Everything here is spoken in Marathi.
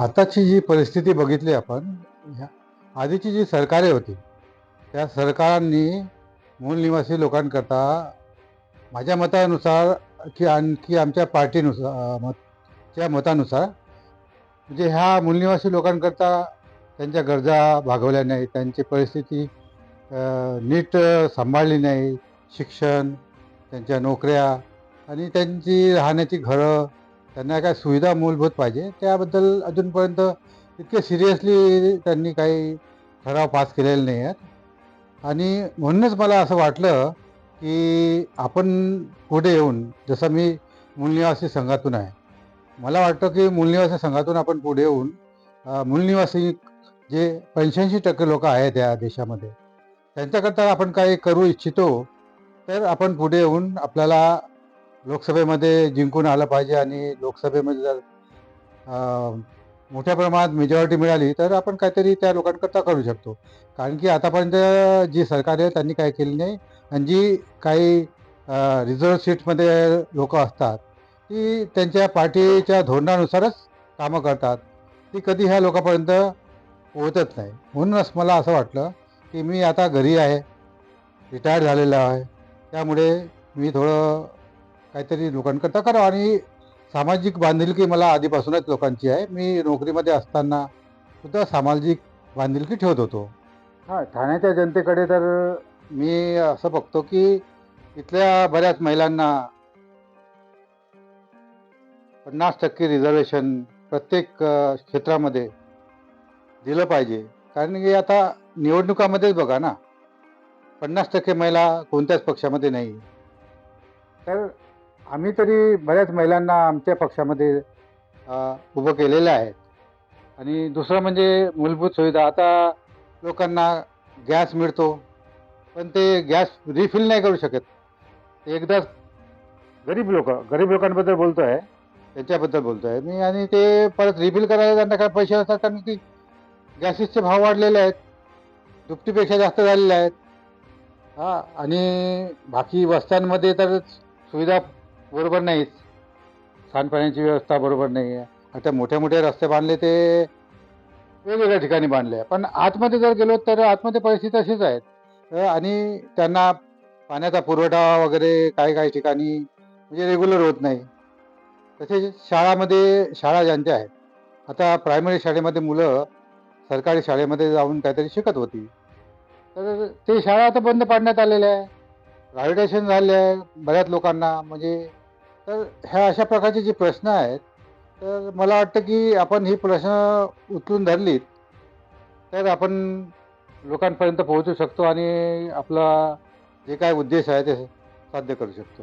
आताची जी परिस्थिती बघितली आपण ह्या आधीची जी सरकारे होती त्या सरकारांनी मूल निवासी लोकांकरता माझ्या मतानुसार की आणखी आमच्या पार्टीनुसार मतच्या मतानुसार म्हणजे ह्या मूलनिवासी लोकांकरता त्यांच्या गरजा भागवल्या नाही त्यांची परिस्थिती नीट सांभाळली नाही शिक्षण त्यांच्या नोकऱ्या आणि त्यांची राहण्याची घरं त्यांना काय सुविधा मूलभूत पाहिजे त्याबद्दल अजूनपर्यंत इतके सिरियसली त्यांनी काही ठराव पास केलेले नाही आहेत. आणि म्हणूनच मला असं वाटलं की आपण पुढे येऊन जसं मी मूलनिवासी संघातून आहे मला वाटतं की मूलनिवासी संघातून आपण पुढे येऊन मूलनिवासी जे पंच्याऐंशी टक्के लोक आहेत या देशामध्ये त्यांच्याकरता आपण काही करू इच्छितो तर आपण पुढे येऊन आपल्याला लोकसभेमध्ये जिंकून आलं पाहिजे आणि लोकसभेमध्ये जर मोठ्या प्रमाणात मेजॉरिटी मिळाली तर आपण काहीतरी त्या लोकांकरता करू शकतो. कारण की आतापर्यंत जी सरकार आहे त्यांनी काय केली नाही. आणि जी काही रिझर्व सीटमध्ये लोक असतात ती त्यांच्या पार्टीच्या धोरणानुसारच कामं करतात. ती कधी ह्या लोकांपर्यंत पोहोचत नाही. म्हणूनच मला असं वाटलं की मी आता घरी आहे रिटायर झालेलं आहे. त्यामुळे मी थोडं काहीतरी लोकांकरता करावं आणि सामाजिक बांधिलकी मला आधीपासूनच लोकांची आहे. मी नोकरीमध्ये असताना सुद्धा सामाजिक बांधिलकी ठेवत होतो. हां ठाण्याच्या जनतेकडे तर मी असं बघतो की इथल्या बऱ्याच महिलांना पन्नास टक्के रिझर्वेशन प्रत्येक क्षेत्रामध्ये दिलं पाहिजे. कारण की आता निवडणुकामध्येच बघा ना. पन्नास टक्के महिला कोणत्याच पक्षामध्ये नाही. तर आम्ही तरी बऱ्याच महिलांना आमच्या पक्षामध्ये उभं केलेलं आहे. आणि दुसरं म्हणजे मूलभूत सुविधा आता लोकांना गॅस मिळतो पण ते गॅस रिफिल नाही करू शकत. एकदा गरीब लोक गरीब लोकांबद्दल बोलतो आहे त्यांच्याबद्दल बोलतो आहे मी आणि ते परत रिफिल करायला त्यांना काय पैसे असतात कारण की गॅसेसचे भाव वाढलेले आहेत दुपटीपेक्षा जास्त झालेले आहेत. हां आणि बाकी वस्त्यांमध्ये तर सुविधा बरोबर नाहीच सांडपाण्याची व्यवस्था बरोबर नाही आहे. आता मोठे मोठे रस्ते बांधले ते वेगवेगळ्या ठिकाणी बांधले आहे. पण आतमध्ये जर गेलो तर आतमध्ये परिस्थिती अशीच आहेत आणि त्यांना पाण्याचा पुरवठा वगैरे काही काही ठिकाणी म्हणजे रेग्युलर होत नाही. तसेच शाळामध्ये शाळा ज्यांच्या आहेत. आता प्रायमरी शाळेमध्ये मुलं सरकारी शाळेमध्ये जाऊन काहीतरी शिकत होती. तर ते शाळा आता बंद पाडण्यात आलेल्या आहे. प्रायव्हेटेशन झाले आहे बऱ्याच लोकांना. म्हणजे तर ह्या अशा प्रकारचे जे प्रश्न आहेत तर मला वाटतं की आपण ही प्रश्न उचलून धरलीत तर आपण लोकांपर्यंत पोहोचू शकतो आणि आपला जे काय उद्देश आहे ते साध्य करू शकतो.